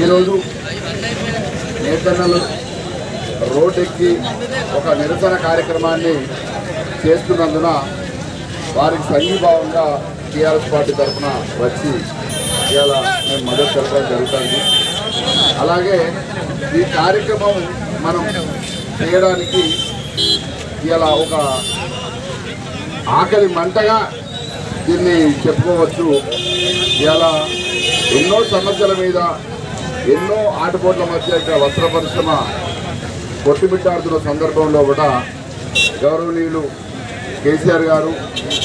ఈరోజు నేతన్నలు రోడ్డెక్కి ఒక నిరసన కార్యక్రమాన్ని చేస్తున్నందున వారికి సంఘీభావంగా టీఆర్ఎస్ పార్టీ తరఫున వచ్చి ఇవాళ మేము మద్దతు తెలపడం జరుగుతుంది. అలాగే ఈ కార్యక్రమం మనం చేయడానికి ఇలా ఒక ఆకలి మంటగా దీన్ని చెప్పుకోవచ్చు. ఇలా ఎన్నో సమస్యల మీద ఎన్నో ఆటపోట్ల మధ్య ఇక్కడ వస్త్ర పరిశ్రమ కొట్టుమిట్టాడుతున్న సందర్భంలో కూడా గౌరవనీయులు కేసీఆర్ గారు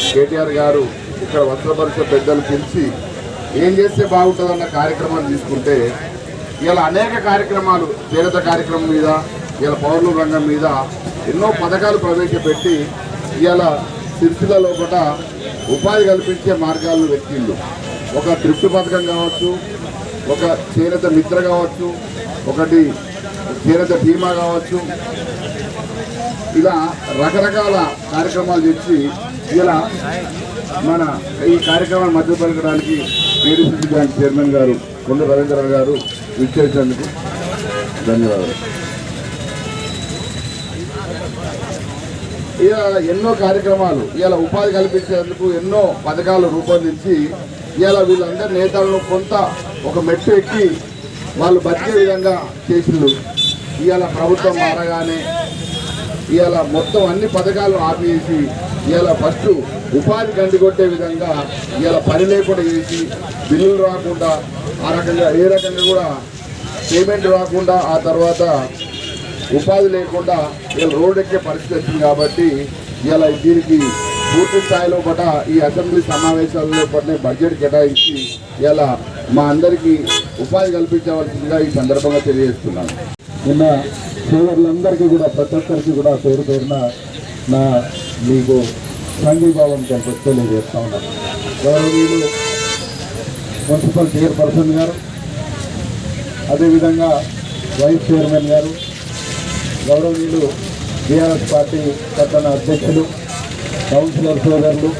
కేటీఆర్ గారు ఇక్కడ వస్త్ర పరిశ్రమ పెద్దలు పిలిచి ఏం చేస్తే బాగుంటుందన్న కార్యక్రమాలు తీసుకుంటే ఇలా అనేక కార్యక్రమాలు చేరత కార్యక్రమం మీద ఇలా పౌరుల రంగం మీద ఎన్నో పథకాలు ప్రవేశపెట్టి ఇలా సిరిసిల్లలో కూడా ఉపాధి కల్పించే మార్గాలను వెతికిళ్ళు ఒక త్రిప్టు పథకం కావచ్చు ఒక చేనేత మిత్ర కావచ్చు ఒకటి చేనేత బీమా కావచ్చు. ఇలా రకరకాల కార్యక్రమాలు తెచ్చి ఇలా మన ఈ కార్యక్రమాన్ని మధ్య పలకడానికి ఏడీసీసీ బ్యాంక్ చైర్మన్ గారు కొండ రవీంద్ర గారు విచ్చేసేందుకు ధన్యవాదాలు. ఇలా ఎన్నో కార్యక్రమాలు ఇలా ఉపాధి కల్పించేందుకు ఎన్నో పథకాలు రూపొందించి ఇలా వీళ్ళందరి నేతలను కొంత ఒక మెట్టు ఎక్కి వాళ్ళు బతికే విధంగా చేసిండ్రు. ఇవాళ ప్రభుత్వం మారగానే ఇవాళ మొత్తం అన్ని పథకాలు ఆపేసి ఇవాళ ఫస్ట్ ఉపాధి గండికొట్టే విధంగా ఇవాళ పని లేకుండా చేసి బిల్లులు రాకుండా ఆ రకంగా ఏ రకంగా కూడా పేమెంట్ రాకుండా ఆ తర్వాత ఉపాధి లేకుండా ఇవాళ రోడ్ ఎక్కే పరిస్థితి వచ్చింది కాబట్టి ఇలా దీనికి పూర్తి స్థాయిలో పట ఈ అసెంబ్లీ సమావేశాల్లో పట్టిన బడ్జెట్ కేటాయించి ఇలా మా అందరికీ ఉపాధి కల్పించవలసిందిగా ఈ సందర్భంగా తెలియజేస్తున్నాను. నిన్న సోదరులందరికీ కూడా ప్రతి ఒక్కరికి కూడా పేరు పేరున నా మీకు సంఘీభావం తెలిప తెలియజేస్తా ఉన్నాను. గౌరవనీయులు మున్సిపల్ చైర్పర్సన్ గారు అదేవిధంగా వైస్ చైర్మన్ గారు గౌరవనీయులు బీఆర్ఎస్ పార్టీ పట్టణ అధ్యక్షులు కౌన్సిలర్ సోదరులు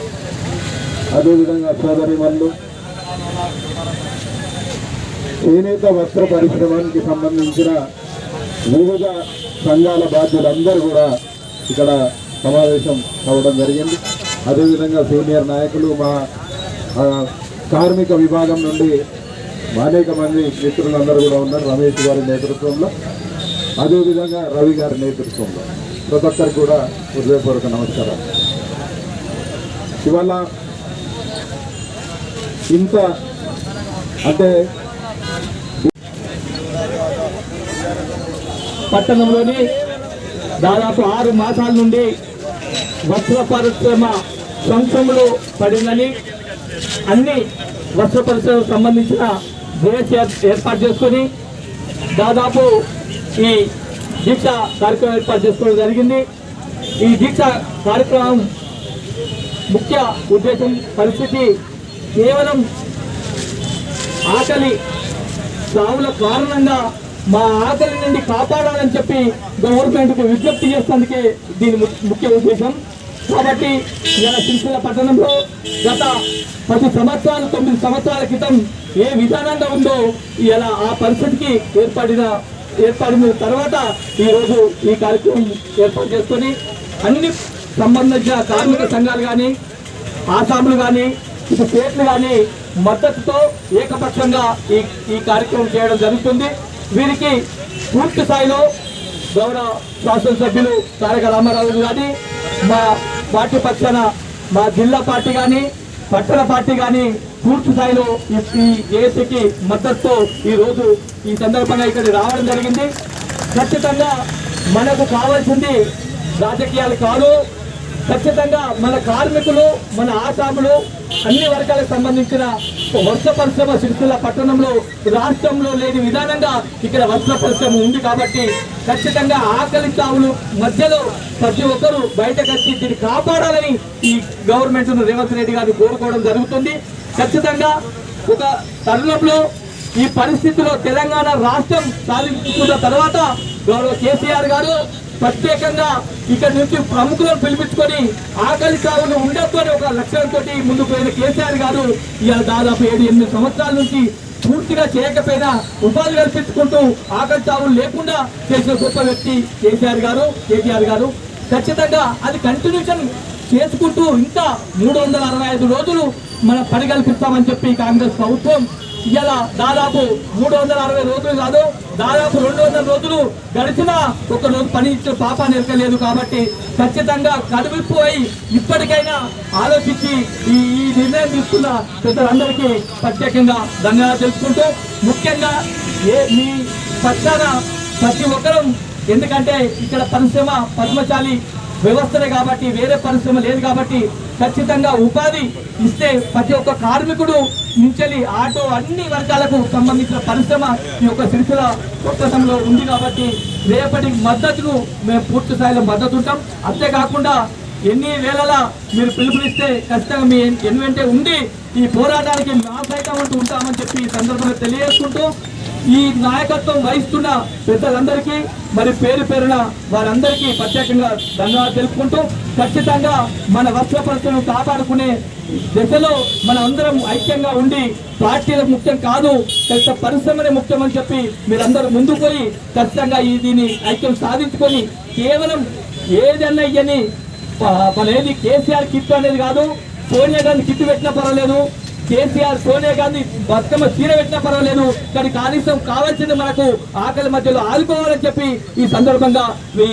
అదేవిధంగా సోదరిమన్లు చేనేత వస్త్ర పరిశ్రమానికి సంబంధించిన వివిధ సంఘాల బాధ్యులందరూ కూడా ఇక్కడ సమావేశం అవ్వడం జరిగింది. అదేవిధంగా సీనియర్ నాయకులు మా కార్మిక విభాగం నుండి అనేక మంది మిత్రులందరూ కూడా ఉన్నారు రమేష్ గారి నేతృత్వంలో. అదేవిధంగా రవి గారి నేతృత్వంలో. ప్రతి ఒక్కరికి కూడా హృదయపూర్వక నమస్కారం ఇవాళ ఇంత అంటే పట్టణంలోని దాదాపు ఆరు మాసాల నుండి వస్త్ర పరిశ్రమ సంక్షంలో పడిందని అన్ని వస్త్ర పరిశ్రమకు సంబంధించిన జేఎస్ ఏర్పాటు చేసుకొని దాదాపు ఈ దీక్ష కార్యక్రమం ఏర్పాటు చేసుకోవడం జరిగింది. ఈ దీక్ష కార్యక్రమం ముఖ్య ఉద్దేశం పరిస్థితి కేవలం ఆకలి సావుల కారణంగా మా ఆకలి నుండి కాపాడాలని చెప్పి గవర్నమెంట్కు విజ్ఞప్తి చేసేందుకే దీని ముఖ్య ఉద్దేశం. కాబట్టి ఇలా సిరిసిల్ల పట్టణంలో గత పది సంవత్సరాలు తొమ్మిది సంవత్సరాల క్రితం ఏ విధానంగా ఉందో ఇలా ఆ పరిస్థితికి ఏర్పడిన ఏర్పడిన తర్వాత ఈరోజు ఈ కార్యక్రమం ఏర్పాటు చేసుకొని అన్ని సంబంధించిన కార్మిక సంఘాలు కానీ ఆసాములు కానీ ఇటు స్టేట్లు కానీ మద్దతుతో ఏకపక్షంగా ఈ ఈ కార్యక్రమం చేయడం జరుగుతుంది. వీరికి పూర్తి స్థాయిలో గౌరవ శాసనసభ్యులు తారక రామారావు కానీ మా పార్టీ పక్షాన మా జిల్లా పార్టీ కానీ పట్టణ పార్టీ కానీ పూర్తి స్థాయిలో ఈ- ఏసీకి మద్దతుతో ఈ రోజు ఈ సందర్భంగా ఇక్కడ రావడం జరిగింది. ఖచ్చితంగా మనకు కావాల్సింది రాజకీయాలు కాదు. ఖచ్చితంగా మన కార్మికులు మన ఆసాములు అన్ని వర్గాలకు సంబంధించిన వస్త్ర పరిశ్రమ సిరిసిల్ల పట్టణంలో రాష్ట్రంలో లేని విధానంగా ఇక్కడ వస్త్ర పరిశ్రమ ఉంది కాబట్టి ఖచ్చితంగా ఆకలి చావులు మధ్యలో ప్రతి ఒక్కరూ బయటకు వచ్చి దీన్ని కాపాడాలని ఈ గవర్నమెంట్ రేవంత్ రెడ్డి గారిని కోరుకోవడం జరుగుతుంది. ఖచ్చితంగా ఒక తరుణంలో ఈ పరిస్థితిలో తెలంగాణ రాష్ట్రం సాధించుకున్న తర్వాత గౌరవ కేసీఆర్ గారు ప్రత్యేకంగా ఇక్కడ నుంచి ప్రముఖులను పిలిపించుకొని ఆకలి సాగును ఉండొద్దు అనే ఒక లక్ష్యంతో ముందుకు పోయిన కేసీఆర్ గారు ఇవాళ దాదాపు ఏడు ఎనిమిది సంవత్సరాల నుంచి పూర్తిగా చేయకపోయినా ఉపాధి కల్పించుకుంటూ ఆకలి చావులు లేకుండా చేసిన గొప్ప వ్యక్తి కేసీఆర్ గారు కేటీఆర్ గారు. ఖచ్చితంగా అది కంటిన్యూషన్ చేసుకుంటూ ఇంకా మూడు వందల అరవై ఐదు రోజులు మనం పని కల్పిస్తామని చెప్పి కాంగ్రెస్ ప్రభుత్వం ఇవాళ దాదాపు మూడు వందల అరవై రోజులు కాదు దాదాపు రెండు వందల రోజులు గడిచినా ఒక రోజు పని ఇచ్చిన పాప నిలకలేదు కాబట్టి ఖచ్చితంగా కడువిప్పు అయి ఇప్పటికైనా ఆలోచించి ఈ ఈ నిర్ణయం తీసుకున్న పెద్దలందరికీ ప్రత్యేకంగా ధన్యవాదాలు తెలుసుకుంటూ ముఖ్యంగా ఏ మీ పక్షాన ప్రతి ఒక్కరూ ఎందుకంటే ఇక్కడ పరిశ్రమ పద్మశాలి వ్యవస్థనే కాబట్టి వేరే పరిశ్రమ లేదు కాబట్టి ఖచ్చితంగా ఉపాధి ఇస్తే ప్రతి ఒక్క కార్మికుడు నుంచి ఆటో అన్ని వర్గాలకు సంబంధించిన పరిశ్రమ ఈ యొక్క సిరిసిల కొత్తతంలో ఉంది కాబట్టి రేపటి మద్దతును మేము పూర్తి స్థాయిలో మద్దతు ఉంటాం అంతేకాకుండా ఎన్ని వేలలా మీరు పిలుపునిస్తే ఖచ్చితంగా మీ ఎన్ని వెంటే ఉండి ఈ పోరాటానికి మా సైతం అంటూ ఉంటామని చెప్పి ఈ సందర్భంగా తెలియజేసుకుంటూ ఈ నాయకత్వం వహిస్తున్న పెద్దలందరికీ మరి పేరు పేరున వారందరికీ ప్రత్యేకంగా ధన్యవాదాలు తెలుపుకుంటూ ఖచ్చితంగా మన వస్త్ర పరిస్థితులను కాపాడుకునే దశలో మన అందరం ఐక్యంగా ఉండి పార్టీలకు ముఖ్యం కాదు పెద్ద పరిశ్రమనే ముఖ్యం అని చెప్పి మీరందరూ ముందుకు పోయి ఖచ్చితంగా ఈ దీన్ని ఐక్యం సాధించుకొని కేవలం ఏదన్నా ఇయ్యని మన ఏది కేసీఆర్ కిట్ అనేది కాదు సోనియా గాంధీ కిట్టు పెట్టినా పర్వాలేదు కేసీఆర్ సోనియా గాంధీ బతుకమ్మ చీర పెట్టినా పర్వాలేదు కానీ కనీసం కావాల్సింది మనకు ఆకలి మధ్యలో ఆదుకోవాలని చెప్పి ఈ సందర్భంగా ఈ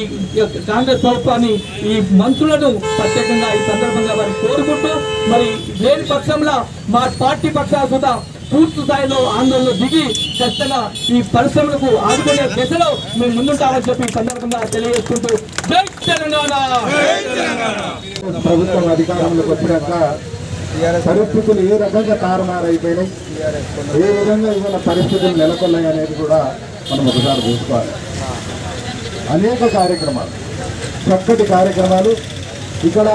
కాంగ్రెస్ ప్రభుత్వాన్ని ఈ మంత్రులను ప్రత్యేకంగా ఈ సందర్భంగా వారిని కోరుకుంటూ మరి లేని పక్షంలో మా పార్టీ పక్షాలు కూడా పూర్తి స్థాయిలో ఆందోళనలో దిగి ఖచ్చితంగా ఈ పరిశ్రమలకు ఆదుకునే దిశలో మేము ముందుంటామని చెప్పి ఈ సందర్భంగా తెలియజేసుకుంటూ జై తెలంగాణ! ప్రభుత్వం అధికారంలోకి వచ్చినాక పరిస్థితులు ఏ రకంగా తారుమారైపోయినాయి? ఏ విధంగా ఇవాళ పరిస్థితులు నెలకొన్నాయి అనేది కూడా మనం ఒకసారి చూసుకోవాలి. అనేక కార్యక్రమాలు చక్కటి కార్యక్రమాలు ఇక్కడ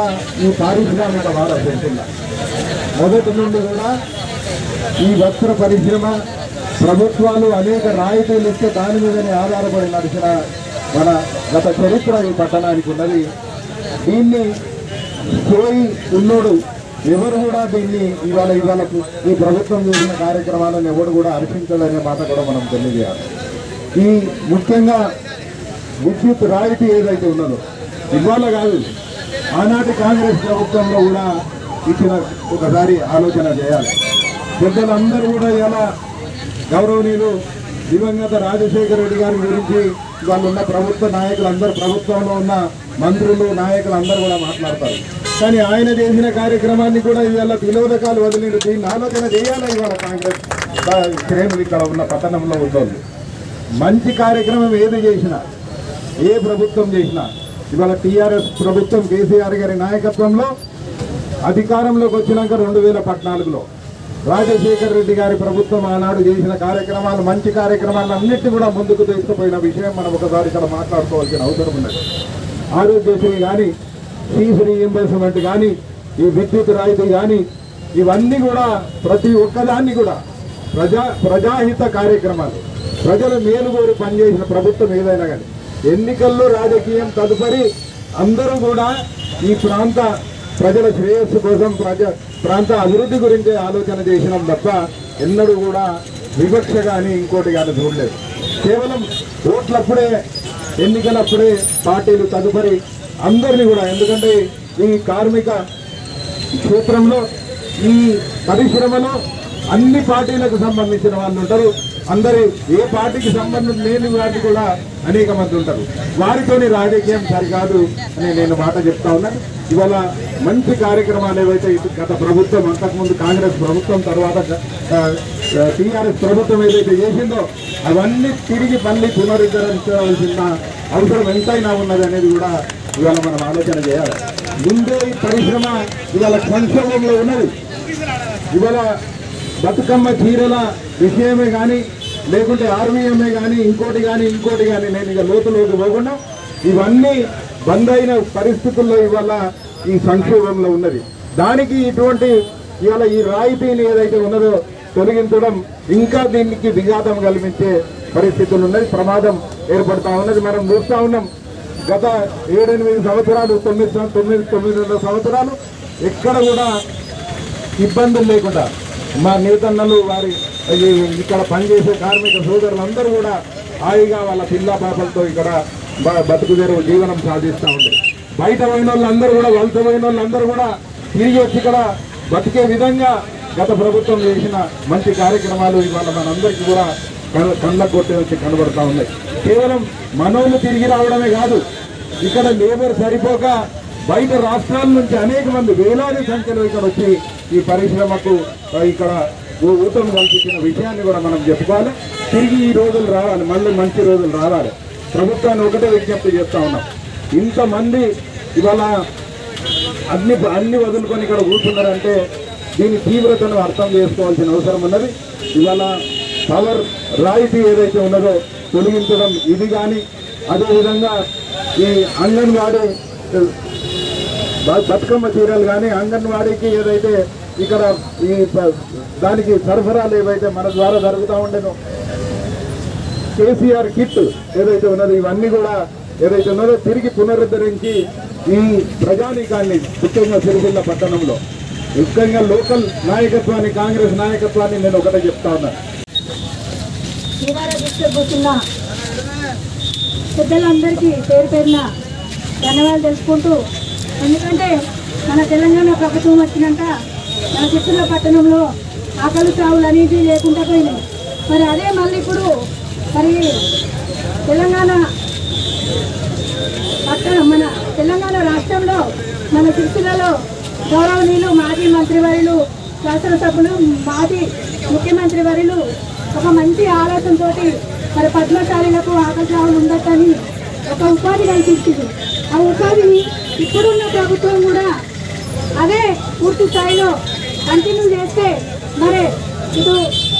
ఈ పారిశ్రామిక వాడ పెంచింది మొదటి నుండి కూడా ఈ వస్త్ర పరిశ్రమ ప్రభుత్వాలు అనేక రాయితీలు ఇస్తే దాని మీదనే ఆధారపడి నడిచిన మన గత చరిత్ర ఈ పట్టణానికి ఉన్నది. దీన్ని పోయి ఉన్నోడు ఎవరు కూడా దీన్ని ఇవాళ ఇవాళ ఈ ప్రభుత్వం చేసిన కార్యక్రమాలను ఎవరు కూడా హర్షించదనే మాట కూడా మనం తెలియజేయాలి. ఈ ముఖ్యంగా విద్యుత్ రాయితీ ఏదైతే ఉన్నదో ఇవాళ కాదు ఆనాటి కాంగ్రెస్ ప్రభుత్వంలో కూడా ఇచ్చిన ఒకసారి ఆలోచన చేయాలి. పెద్దలందరూ కూడా ఇలా గౌరవనీయులు దివంగత రాజశేఖర రెడ్డి గారి గురించి వాళ్ళు ఉన్న ప్రభుత్వ నాయకులందరూ ప్రభుత్వంలో ఉన్న మంత్రులు నాయకులు అందరూ కూడా మాట్లాడతారు. కానీ ఆయన చేసిన కార్యక్రమాన్ని కూడా ఇవాళ వినోదకాలు వదిలిండు దీన్ని ఆలోచన చేయాలి ఇవాళ కాంగ్రెస్? శ్రేణులు ఇక్కడ ఉన్న పట్టణంలో ఉంటుంది. మంచి కార్యక్రమం ఏది చేసినా ఏ ప్రభుత్వం చేసినా ఇవాళ టీఆర్ఎస్ ప్రభుత్వం కేసీఆర్ గారి నాయకత్వంలో అధికారంలోకి వచ్చినాక రెండు వేల పద్నాలుగులో రాజశేఖర రెడ్డి గారి ప్రభుత్వం ఆనాడు చేసిన కార్యక్రమాలు మంచి కార్యక్రమాలు అన్నిటి కూడా ముందుకు తీసుకుపోయిన విషయం మనం ఒకసారి ఇక్కడ మాట్లాడుకోవాల్సిన అవసరం ఉన్నది. ఆరోగ్యశ్రీ కానీ ఫీజు రీఎంబర్స్మెంట్ కానీ ఈ విద్యుత్ రాయితీ కానీ ఇవన్నీ కూడా ప్రతి ఒక్కదాన్ని కూడా ప్రజా ప్రజాహిత కార్యక్రమాలు. ప్రజల మేలు కోరి పనిచేసిన ప్రభుత్వం ఏదైనా కానీ ఎన్నికల్లో రాజకీయం తదుపరి అందరూ కూడా ఈ ప్రాంత ప్రజల శ్రేయస్సు కోసం ప్రజ ప్రాంత అభివృద్ధి గురించి ఆలోచన చేసినాం తప్ప ఎన్నడూ కూడా వివక్ష కానీ ఇంకోటి కానీ చూడలేదు. కేవలం ఓట్లప్పుడే ఎన్నికలప్పుడే పార్టీలు తదుపరి అందరినీ కూడా ఎందుకంటే ఈ కార్మిక క్షేత్రంలో ఈ పరిశ్రమలో అన్ని పార్టీలకు సంబంధించిన వాళ్ళు ఉంటారు. అందరి ఏ పార్టీకి సంబంధం లేని వాటి కూడా అనేక మంది ఉంటారు. వారితోని రాజకీయం సరికాదు అని నేను మాట చెప్తా ఉన్నాను ఇవాళ మంచి కార్యక్రమాలు ఏవైతే గత ప్రభుత్వం అంతకుముందు కాంగ్రెస్ ప్రభుత్వం తర్వాత టీఆర్ఎస్ ప్రభుత్వం ఏదైతే చేసిందో అవన్నీ తిరిగి మళ్ళీ పునరుద్ధరించవలసిన అవసరం ఎంతైనా ఉన్నది అనేది కూడా ఇవాళ మనం ఆలోచన చేయాలి. ముందే ఈ పరిశ్రమ ఇవాళ సంక్షోభంలో ఉన్నది. ఇవాళ బతుకమ్మ చీరల విషయమే కానీ లేకుంటే ఆర్మీఎంఏ కానీ ఇంకోటి కానీ ఇంకోటి కానీ నేను ఇక లోతులోకి పోకుండా ఇవన్నీ బంద్ అయిన పరిస్థితుల్లో ఇవాళ ఈ సంక్షోభంలో ఉన్నది. దానికి ఇటువంటి ఇవాళ ఈ రాయితీని ఏదైతే ఉన్నదో తొలగించడం ఇంకా దీనికి విఘాతం కల్పించే పరిస్థితులు ఉన్నది ప్రమాదం ఏర్పడతా ఉన్నది. మనం చూస్తూ ఉన్నాం. గత ఏడెనిమిది సంవత్సరాలు తొమ్మిది తొమ్మిది తొమ్మిదిన్నర సంవత్సరాలు ఎక్కడ కూడా ఇబ్బందులు లేకుండా మా నేతన్నలు వారి ఇక్కడ పనిచేసే కార్మిక సోదరులందరూ కూడా హాయిగా వాళ్ళ పిల్ల పాపలతో ఇక్కడ బ- బతుకు తెరువు జీవనం సాధిస్తూ ఉంది బయట పోయిన వాళ్ళందరూ కూడా వలస పోయిన వాళ్ళందరూ కూడా తిరిగి వచ్చి ఇక్కడ బతికే విధంగా గత ప్రభుత్వం చేసిన మంచి కార్యక్రమాలు ఇవాళ మనందరికీ కూడా కళ్ళ కళ్ళకు కొట్టి వచ్చి కనబడతా ఉన్నాయి. కేవలం మనోళ్ళు తిరిగి రావడమే కాదు ఇక్కడ లేబర్ సరిపోక బయట రాష్ట్రాల నుంచి అనేక మంది వేలాది సంఖ్యలో ఇక్కడ వచ్చి ఈ పరిశ్రమకు ఇక్కడ ఊతం కల్పించిన విషయాన్ని కూడా మనం చెప్పుకోవాలి. తిరిగి ఈ రోజులు రావాలి మళ్ళీ మంచి రోజులు రావాలి. ప్రభుత్వాన్ని ఒకటే విజ్ఞప్తి చేస్తూ ఉన్నాం. ఇంతమంది ఇవాళ అన్ని అన్ని వదులుకొని ఇక్కడ కూర్చున్నారంటే దీని తీవ్రతను అర్థం చేసుకోవాల్సిన అవసరం ఉన్నది. ఇవాళ పవర్ రాయితీ ఏదైతే ఉన్నదో తొలగించడం ఇది కానీ అదేవిధంగా ఈ అంగన్వాడీ బతుకమ్మ చీరలు కానీ అంగన్వాడీకి ఏదైతే ఇక్కడ ఈ దానికి సరఫరాలు ఏవైతే మన ద్వారా జరుగుతూ ఉండేనో కేసీఆర్ కిట్ ఏదైతే ఉన్నదో ఇవన్నీ కూడా ఏదైతే ఉన్నదో తిరిగి పునరుద్ధరించి ఈ ప్రజానీకాన్ని ముఖ్యంగా సిరిసిల్ల పట్టణంలో ముఖ్యంగా లోకల్ నాయకత్వాన్ని కాంగ్రెస్ నాయకత్వాన్ని నేను ఒకటే చెప్తా ఉన్నాను శ్రీవార దృష్టిలో పెద్దలందరికీ పేరు పేరున ధన్యవాదాలు తెలుసుకుంటూ ఎందుకంటే మన తెలంగాణ ప్రభుత్వం వచ్చినాక మన చిత్తూరు పట్టణంలో ఆకలి చావులు అనేది లేకుండా పోయినాయి. మరి అదే మళ్ళీ ఇప్పుడు మరి తెలంగాణ పట్టణం మన తెలంగాణ రాష్ట్రంలో మన చిత్తూరులో గౌరవనీయులు మాజీ మంత్రివర్యులు శాసనసభ్యులు మాజీ ముఖ్యమంత్రి వర్యులు ఒక మంచి ఆలోచనతో మరి పద్మశాలీలకు ఆకర్షణ ఉండటని ఒక ఉపాధి కల్పించింది ఆ ఉపాధిని ఇప్పుడున్న ప్రభుత్వం కూడా అదే పూర్తి స్థాయిలో కంటిన్యూ చేస్తే మరి ఇటు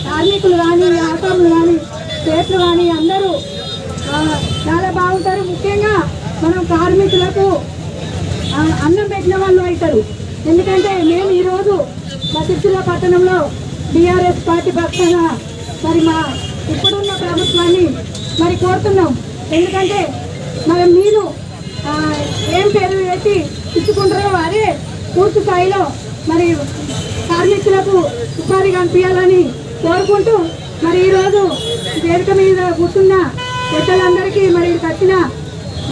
కార్మికులు కానీ ఆటోలు కానీ స్టేట్లు కానీ అందరూ చాలా బాగుంటారు. ముఖ్యంగా మనం కార్మికులకు అన్నం పెట్టిన వాళ్ళు అవుతారు. ఎందుకంటే మేము ఈరోజు మా సిరిసిల్ల పట్టణంలో బీఆర్ఎస్ పార్టీ పక్షాన మరి మా ఇప్పుడున్న ప్రభుత్వాన్ని మరి కోరుతున్నాం. ఎందుకంటే మరి మీరు ఏం పేరు పెట్టి ఇచ్చుకుంటారో అదే పూర్తి స్థాయిలో మరి కార్మికులకు ఉపాధి కనిపించాలని కోరుకుంటూ మరి ఈరోజు వేదిక మీద కూర్చున్న పెద్దలందరికీ మరి కట్టిన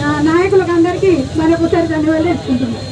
వచ్చిన నాయకులకు అందరికీ మరి ఒకసారి ధన్యవాదాలు తెలుసుకుంటున్నాం